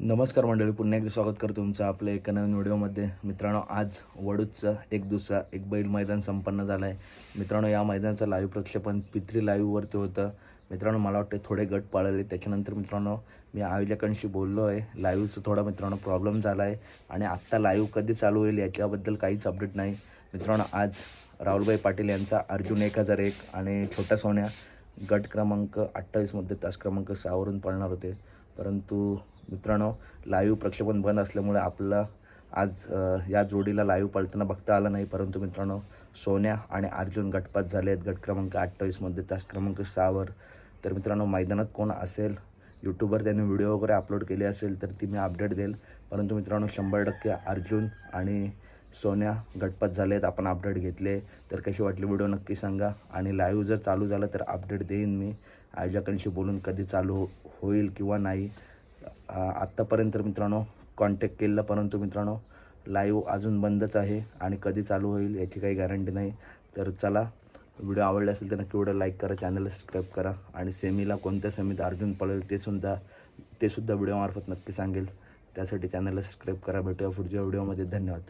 नमस्कार मंडळी पुन्हा एकदा स्वागत करतो तुमचं आपल्या एका नवीन व्हिडिओमध्ये. मित्रांनो आज वडूजचा एक दुसरा एक बैल मैदान संपन्न झाला आहे मित्रांनो या मैदानाचं लाईव्ह प्रक्षेपण पित्री लाईव्हवरती होतं. मित्रांनो मला वाटते थोडे गट पाळले. त्याच्यानंतर मित्रांनो मी आयोजकांशी बोललो आहे लाईव्हचं थोडा मित्रांनो प्रॉब्लेम झाला आहे आणि आत्ता लाईव्ह कधी चालू होईल याच्याबद्दल काहीच अपडेट नाही. मित्रांनो आज राहुलभाई पाटील यांचा अर्जुन एक हजार एक आणि छोटा सोन्या गट क्रमांक अठ्ठावीसमध्ये तास क्रमांक सहावरून पळणार होते. परंतु मित्रांनो लाईव्ह प्रक्षेपण बंद असल्यामुळे आपलं आज या जोडीला लाईव्ह पळताना बघता आलं नाही. परंतु मित्रांनो सोन्या आणि अर्जुन गटपात झाले आहेत. गट क्रमांक अठ्ठावीसमध्ये तास क्रमांक सहावर तर मित्रांनो मैदानात कोण असेल? यूट्यूबवर त्यांनी व्हिडिओ वगैरे अपलोड केले असेल तर ती मी अपडेट देईल. परंतु मित्रांनो शंभर टक्के अर्जुन आणि सोन्या गटपात झाले आहेत आपण अपडेट घेतले. तर कशी वाटली व्हिडिओ नक्की सांगा. आणि लाईव्ह जर चालू झालं तर अपडेट देईन मी. आयोजकांशी बोलून कधी चालू हो-, होईल किंवा नाही. आत्तापर्यंत मित्रांनो कॉन्टॅक्ट केलेला परंतु मित्रांनो लाईव्ह अजून बंदच आहे. आणि कधी चालू होईल याची काही गॅरंटी नाही. तर चला व्हिडिओ आवडला असेल तर नक्की व्हिडिओ लाईक करा चॅनलला सबस्क्राईब करा. आणि सेमीला कोणत्या सेमीत अर्जुन पळेल ते सुद्धा ते सुद्धा व्हिडिओमार्फत नक्की सांगेल. त्यासाठी चॅनलला सबस्क्राईब करा. भेटूया पुढच्या व्हिडिओमध्ये धन्यवाद.